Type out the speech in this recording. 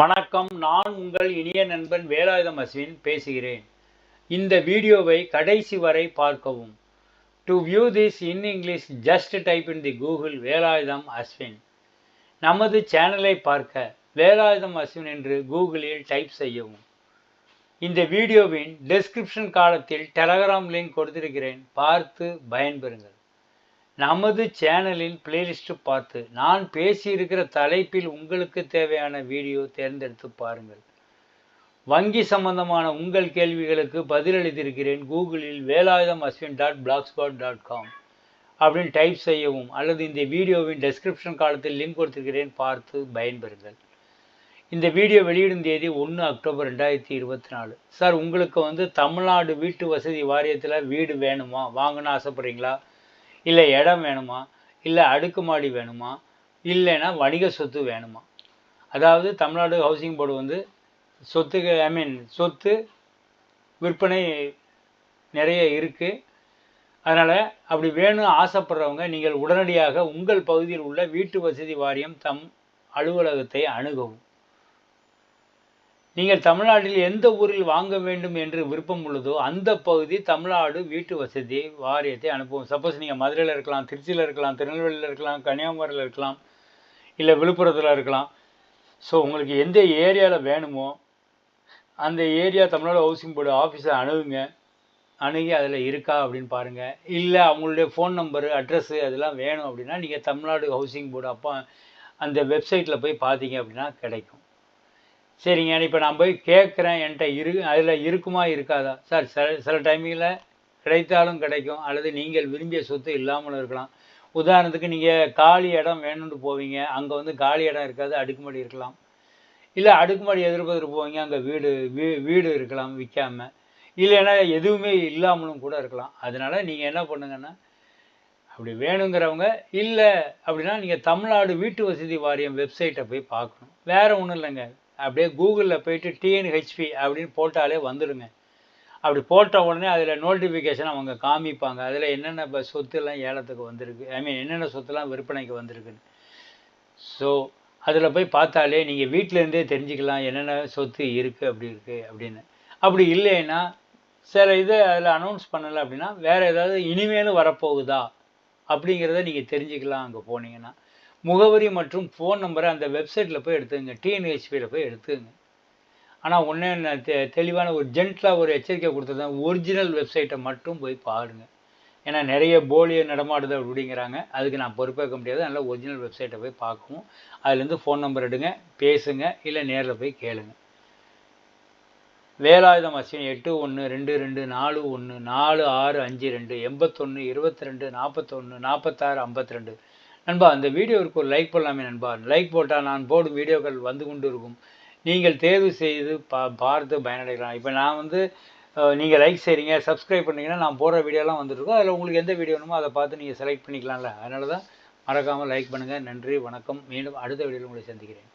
வணக்கம் நான் உங்கள் இனிய நண்பன் வேலாயுதம் அஸ்வின் பேசுகிறேன். இந்த வீடியோவை கடைசி வரை பார்க்கவும். To view this in English just type in the Google Velayudham Ashwin. நமது சேனலை பார்க்க வேலாயுதம் அஸ்வின் என்று கூகுளில் டைப் செய்யவும். இந்த வீடியோவின் டெஸ்கிரிப்ஷன் காலத்தில் டெலகிராம் லிங்க் கொடுத்திருக்கிறேன். பார்த்து பயன்பெறுங்கள். நமது சேனலின் பிளேலிஸ்ட்டு பார்த்து நான் பேசியிருக்கிற தலைப்பில் உங்களுக்கு தேவையான வீடியோ தேர்ந்தெடுத்து பாருங்கள். வங்கி சம்பந்தமான உங்கள் கேள்விகளுக்கு பதிலளித்திருக்கிறேன் கூகுளில் Velayudham Ashwin dot blogspot dot com அப்படின்னு டைப் செய்யவும் அல்லது இந்த வீடியோவின் டெஸ்கிரிப்ஷன் காலத்தில் லிங்க் கொடுத்திருக்கிறேன் பார்த்து பயன்பெறுங்கள். இந்த வீடியோ வெளியிடும் தேதி ஒன்று அக்டோபர் ரெண்டாயிரத்தி இருபத்தி நாலு. சார் உங்களுக்கு வந்து தமிழ்நாடு வீட்டு வசதி வாரியத்தில் வீடு வேணுமா? வாங்கணும்னு ஆசைப்பட்றீங்களா? இல்லை இடம் வேணுமா? இல்லை அடுக்குமாடி வேணுமா? இல்லைன்னா வணிக சொத்து வேணுமா? அதாவது தமிழ்நாடு ஹவுசிங் போர்டு வந்து சொத்துக்கு ஐ மீன் சொத்து விற்பனை நிறைய இருக்குது அதனால் அப்படி வேணும் ஆசைப்படுறவங்க நீங்கள் உடனடியாக உங்கள் பகுதியில் உள்ள வீட்டு வசதி வாரியம் தம் அலுவலகத்தை அணுகவும். நீங்கள் தமிழ்நாட்டில் எந்த ஊரில் வாங்க வேண்டும் என்று விருப்பம் உள்ளதோ அந்த பகுதி தமிழ்நாடு வீட்டு வசதி வாரியத்தை அனுப்புவோம் சப்போஸ் நீங்கள் மதுரையில் இருக்கலாம் திருச்சியில் இருக்கலாம் திருநெல்வேலியில் இருக்கலாம் கன்னியாகுமரியில் இருக்கலாம் இல்லை விழுப்புரத்தில் இருக்கலாம். ஸோ உங்களுக்கு எந்த ஏரியாவில் வேணுமோ அந்த ஏரியா தமிழ்நாடு ஹவுசிங் போர்டு ஆஃபீஸை அணுகுங்க. அணுகி அதில் இருக்கா அப்படின்னு பாருங்கள் இல்லை அவங்களுடைய ஃபோன் நம்பரு அட்ரஸ்ஸு அதெல்லாம் வேணும் அப்படின்னா நீங்கள் தமிழ்நாடு ஹவுசிங் போர்டு அப்போ அந்த வெப்சைட்டில் போய் பார்த்தீங்க அப்படின்னா கிடைக்கும். சரிங்க இப்போ நான் போய் கேட்குறேன் என்கிட்ட இரு அதில் இருக்குமா இருக்காதா? சார் சில சில டைமிங்கில் கிடைத்தாலும் கிடைக்கும் அல்லது நீங்கள் விரும்பிய சொத்து இல்லாமலும் இருக்கலாம். உதாரணத்துக்கு நீங்கள் காலி இடம் வேணும்னு போவீங்க அங்கே வந்து காலி இடம் இருக்காது அடுக்குமாடி இருக்கலாம். இல்லை அடுக்குமாடி எதிர்ப்பதற்கு போவீங்க அங்கே வீடு வீ வீடு இருக்கலாம் விற்காம இல்லைன்னா எதுவுமே இல்லாமலும் கூட இருக்கலாம். அதனால் நீங்கள் என்ன பண்ணுங்கன்னா அப்படி வேணுங்கிறவங்க இல்லை அப்படின்னா நீங்கள் தமிழ்நாடு வீட்டு வசதி வாரியம் வெப்சைட்டை போய் பார்க்கணும். வேறு ஒன்றும் இல்லைங்க. அப்படியே கூகுளில் போயிட்டு டிஎன்ஹெச்பி அப்படின்னு போட்டாலே வந்துடுங்க. அப்படி போட்ட உடனே அதில் நோட்டிஃபிகேஷன் அவங்க காமிப்பாங்க. அதில் என்னென்ன இப்போ சொத்துலாம் ஏலத்துக்கு வந்திருக்கு. ஐ மீன் என்னென்ன சொத்துலாம் விற்பனைக்கு வந்திருக்குன்னு. ஸோ அதில் போய் பார்த்தாலே நீங்கள் வீட்டிலேருந்தே தெரிஞ்சுக்கலாம் என்னென்ன சொத்து இருக்குது அப்படி இருக்குது அப்படின்னு. அப்படி இல்லைன்னா சில இதை அதில் அனௌன்ஸ் பண்ணலை அப்படின்னா வேறு ஏதாவது இனிமேலும் வரப்போகுதா அப்படிங்கிறத நீங்கள் தெரிஞ்சுக்கலாம் அங்கே போனீங்கன்னா. முகவரி மற்றும் ஃபோன் நம்பரை அந்த வெப்சைட்டில் போய் எடுத்துங்க டிஎன்ஹெச்பியில் போய் எடுத்துங்க ஆனால் ஒன்றே என்ன தெ தெளிவான ஒரு ஜென்ட்லாக ஒரு எச்சரிக்கை கொடுத்துருந்தேன் ஒரிஜினல் வெப்சைட்டை மட்டும் போய் பாருங்க. ஏன்னா நிறைய போலியை நடமாடுது அப்படிங்கிறாங்க. அதுக்கு நான் பொறுப்பேற்க முடியாது. அதனால் ஒரிஜினல் வெப்சைட்டை போய் பார்க்கவும். அதுலேருந்து ஃபோன் நம்பர் எடுங்க பேசுங்க இல்லை நேரில் போய் கேளுங்க. வேலாயுதம் அஸ்வின் எட்டு ஒன்று ரெண்டு ரெண்டு நாலு ஒன்று நாலு ஆறு அஞ்சு ரெண்டு எண்பத்தொன்று இருபத்தி ரெண்டு நாற்பத்தொன்று நாற்பத்தாறு ஐம்பத்தி ரெண்டு. நண்பா அந்த வீடியோவிற்கு ஒரு லைக் பண்ணலாமே நண்பா. லைக் போட்டால் நான் போடும் வீடியோக்கள் வந்து கொண்டு இருக்கும். நீங்கள் தேர்வு செய்து பா பார்த்து பயனடைக்கலாம் இப்போ நான் வந்து நீங்கள் லைக் செய்கிறீங்க சப்ஸ்கிரைப் பண்ணிங்கன்னா நான் போடுற வீடியோலாம் வந்துருக்கும் அதில் உங்களுக்கு எந்த வீடியோ வேணுமோ அதை பார்த்து நீங்கள் செலக்ட் பண்ணிக்கலாம்ல. அதனால தான் மறக்காமல் லைக் பண்ணுங்கள் நன்றி வணக்கம். மீண்டும் அடுத்த வீடியோவில் உங்களை சந்திக்கிறேன்.